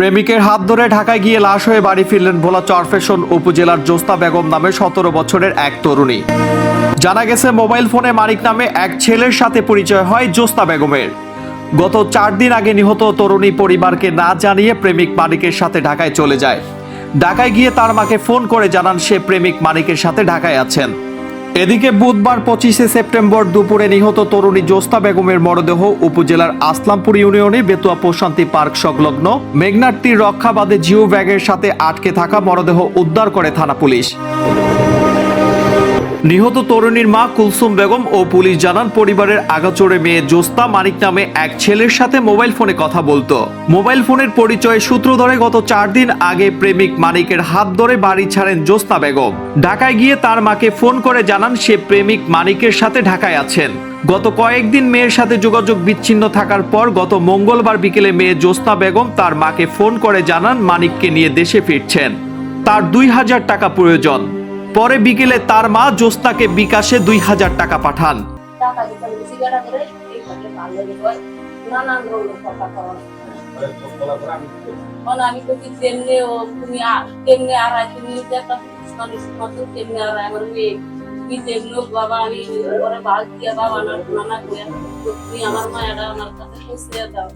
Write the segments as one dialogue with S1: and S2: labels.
S1: প্রেমিকের হাত ধরে ঢাকায় গিয়ে লাশ হয়ে বাড়ি ফিরলেন ভোলা চরফেশন উপজেলার জোস্তা বেগম নামে সতেরো বছরের এক তরুণী। জানা গেছে, মোবাইল ফোনে মানিক নামে এক ছেলের সাথে পরিচয় হয় জোস্তা বেগমের। গত চার দিন আগে নিহত তরুণী পরিবারকে না জানিয়ে প্রেমিক মানিকের সাথে ঢাকায় চলে যায়। ঢাকায় গিয়ে তার মাকে ফোন করে জানান, সে প্রেমিক মানিকের সাথে ঢাকায় আছেন। এদিকে বুধবার পঁচিশে সেপ্টেম্বর দুপুরে নিহত তরুণী জোস্তা বেগমের মরদেহ উপজেলার আসলামপুর ইউনিয়নে বেতুয়া প্রশান্তি পার্ক সংলগ্ন মেঘনার রক্ষাবাদে জিও ব্যাগের সাথে আটকে থাকা মরদেহ উদ্ধার করে থানা পুলিশ। নিহত তরুণীর মা কুলসুম বেগম ও পুলিশ জানান পরিবারের আগাচোরে মেয়ে জোস্তা মানিক নামে এক ছেলের সাথে মোবাইল ফোনে কথা বলতো। মোবাইল ফোনের পরিচয় সূত্র ধরে গত চার দিন আগে প্রেমিক মানিকের হাত ধরে বাড়ি ছাড়েন জোস্তা বেগম। ঢাকায় গিয়ে তার মাকে ফোন করে জানান সে প্রেমিক মানিকের সাথে ঢাকায় আছেন। গত কয়েকদিন মেয়ের সাথে যোগাযোগ বিচ্ছিন্ন থাকার পর গত মঙ্গলবার বিকেলে মেয়ে জোস্তা বেগম তার মাকে ফোন করে জানান মানিককে নিয়ে দেশে ফিরছেন। তার দুই হাজার টাকা প্রয়োজন। পরে বিকেলে তার মা জোস্তাকে বিকাশে দুই হাজার টাকা পাঠান।
S2: আমি তেমনি ও তুমি আর আর আমার মেয়ে। বাবা, আমি পরে বাবা নানা তুমি আমার আমার কাছে দাও।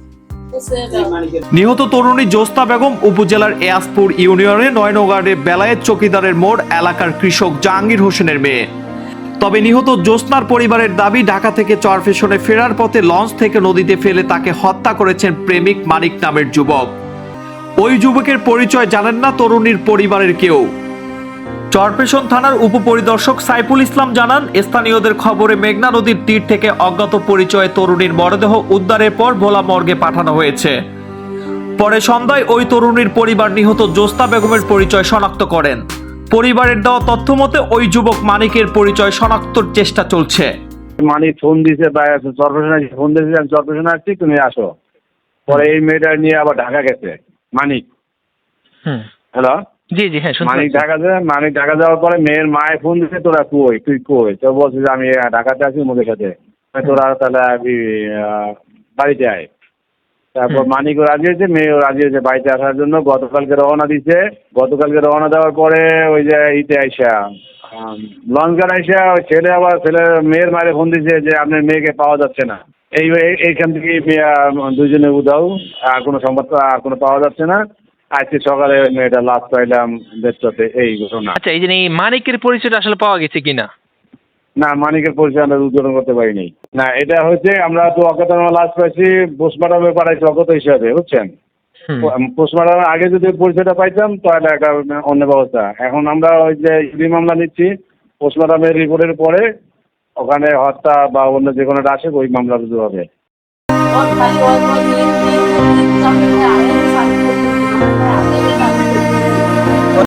S1: নিহত তরুণী জোস্তা বেগম উপজেলার এয়াসপুর ইউনিয়নে নয়নগার্ডে বেলায়েত চকিদারের মোড় এলাকার কৃষক জাহাঙ্গীর হোসেনের মেয়ে। তবে নিহত জ্যোৎস্নার পরিবারের দাবি, ঢাকা থেকে চরফেশনে ফেরার পথে লঞ্চ থেকে নদীতে ফেলে তাকে হত্যা করেছেন প্রেমিক মানিক নামের যুবক। ওই যুবকের পরিচয় জানেন না তরুণীর পরিবারের কেউ। চরপেশন থানার উপপরিদর্শক সাইফুল ইসলাম জানান স্থানীয়দের খবরে মেঘনা নদীর তীর থেকে অজ্ঞাত পরিচয়ে তরুণীর মরদেহ উদ্ধারের পর ভোলা মর্গে পাঠানো হয়েছে। পরে সন্ধ্যায় ওই তরুণীর পরিবার নিহত জোস্তা বেগমের পরিচয় শনাক্ত করেন। পরিবারের দেওয়া তথ্য মতে ওই যুবক মানিকের পরিচয় শনাক্তর চেষ্টা চলছে।
S3: মানে ফোন দিছে চরপেশনে ফোন দিয়েছে আমি চরপেশনে আসছি তুমি আসো। পরে এই মেয়েটা নিয়ে আবার ঢাকা গেছে মানিক। হ্যালো?
S4: জি জি হ্যাঁ
S3: মানিক ঢাকা যায় মানিক ঢাকা যাওয়ার পরে মেয়ের মায়ে ফোন দিছে তোরা কই তুই কই? তো বলছে যে আমি ঢাকাতে আছি ওদের সাথে। তোরা তাহলে আমি বাড়িতে আয়। তারপর মানিকও রাজি হয়েছে মেয়েও রাজি হয়েছে বাড়িতে আসার জন্য। গতকালকে রওনা দিছে গতকালকে রওনা দেওয়ার পরে ওই যে ইতে আইসা লঞ্চগান আইসা ওই ছেলে আবার ছেলে মেয়ের মায়ের ফোন দিছে যে আপনার মেয়েকে পাওয়া যাচ্ছে না। এই এই- এইখান থেকে দুজনে উদাও আর কোনো সংবাদ আর কোনো পাওয়া যাচ্ছে না। আজকে সকালে ওই মেয়েটা লাশ পাইলাম দেখতে এই ঘটনা
S4: আচ্ছা এই যে এই মানিকের পরিচয়টা আসলে পাওয়া গেছে কিনা
S3: না মানিকের পরিচয় আমরা উদ্বোধন করতে পারিনি না এটা হচ্ছে আমরা তো অজ্ঞাতনামা লাশ পাইছি পোস্টমর্টমে পাঠাইছি অজ্ঞাত হিসাবে বুঝছেন
S4: হুম।
S3: আগে যদি পরিচয়টা পাইতাম তাহলে একটা অন্য ব্যবস্থা এখন আমরা ওই যে ইডি মামলা নিচ্ছি পোস্টমর্টমের রিপোর্টের পরে ওখানে হত্যা বা অন্য যে কোনো একটা আসে ওই মামলা রুজু হবে